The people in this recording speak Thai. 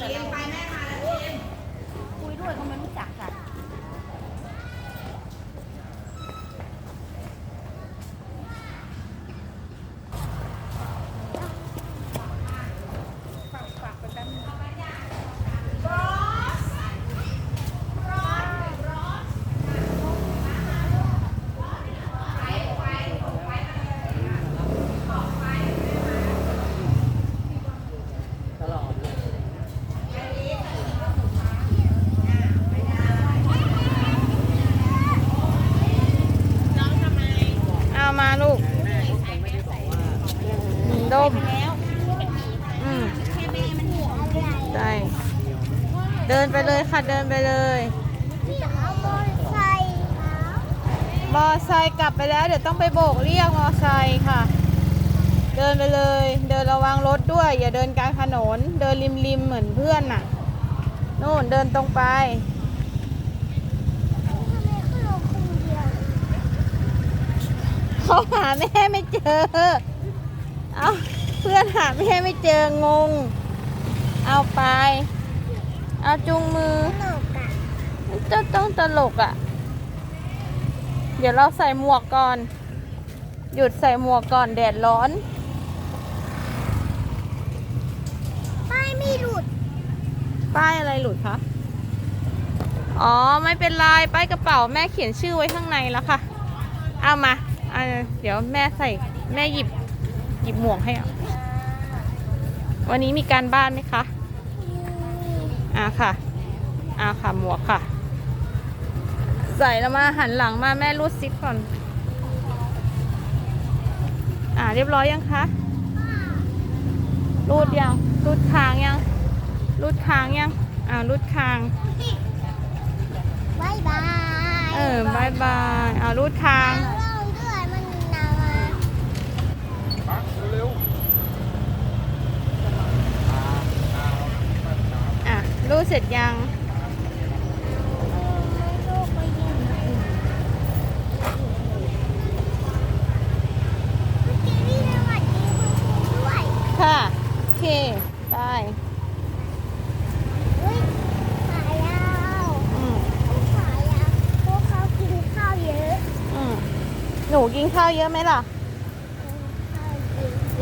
ด้วยไม่รู้จักกันเหรอไปแม่มาแล้วคุยด้วยเขาไม่รู้จักกัน ตลอดเลย เอา มาลูกแม่งไม่ได้บอกว่าหมีดมแล้วเป็นหมีอืมใช่เดินไปเลยค่ะ เดินไปเลยมอไซค์ครับอไซกลับไปแล้ว เดี๋ยวต้องไปโบกเรียกมอไซค์ค่ะ เดินไปเลย เดินระวังรถด้วย อย่าเดินกลางถนน เดินริมริมๆเหมือนเพื่อนน่ะ นู่นเดินตรงไป ทำไมเขาลงคนเดียว เขาหาแม่ไม่เจอ เอาเพื่อนหาแม่ไม่เจองง เอาไป เอาจุงมือหนุกอะจะต้องตลกอะ่ะ เดี๋ยวเราใส่หมวกก่อน หยุดใส่หมวกก่อนแดดร้อนป้ายไม่หลุด ป้ายอะไรหลุดคะอ๋อ ไม่เป็นไร ป้ายกระเป๋าแม่เขียนชื่อไว้ข้างในแล้วค่ะ เอามาเอาเดี๋ยวแม่ใส่แม่หยิบหยิบหมวกให้อะวันนี้มีการบ้านไหมคะอ่าค่ะอ่าค่ะหมวกค่ะ ใส่แล้วมาหันหลังมาแม่รูดซิปก่อน อ่าเรียบร้อยยังคะรูดยังรูดคางยังรูดคางยังอ่ารูดคางบายบายเออบายบายอ่ารูดคาง เล่าด้วยมันนาวา อะ รูดเสร็จยังไม่ลูกไปยิงเมื่อกี้พี่สวัสดีคุณครูด้วยค่ะโอเคไปเฮ้ยขายาวอืมขายาวพวกเขากินข้าวเยอะอืมหนูกินข้าวเยอะไหมล่ะเ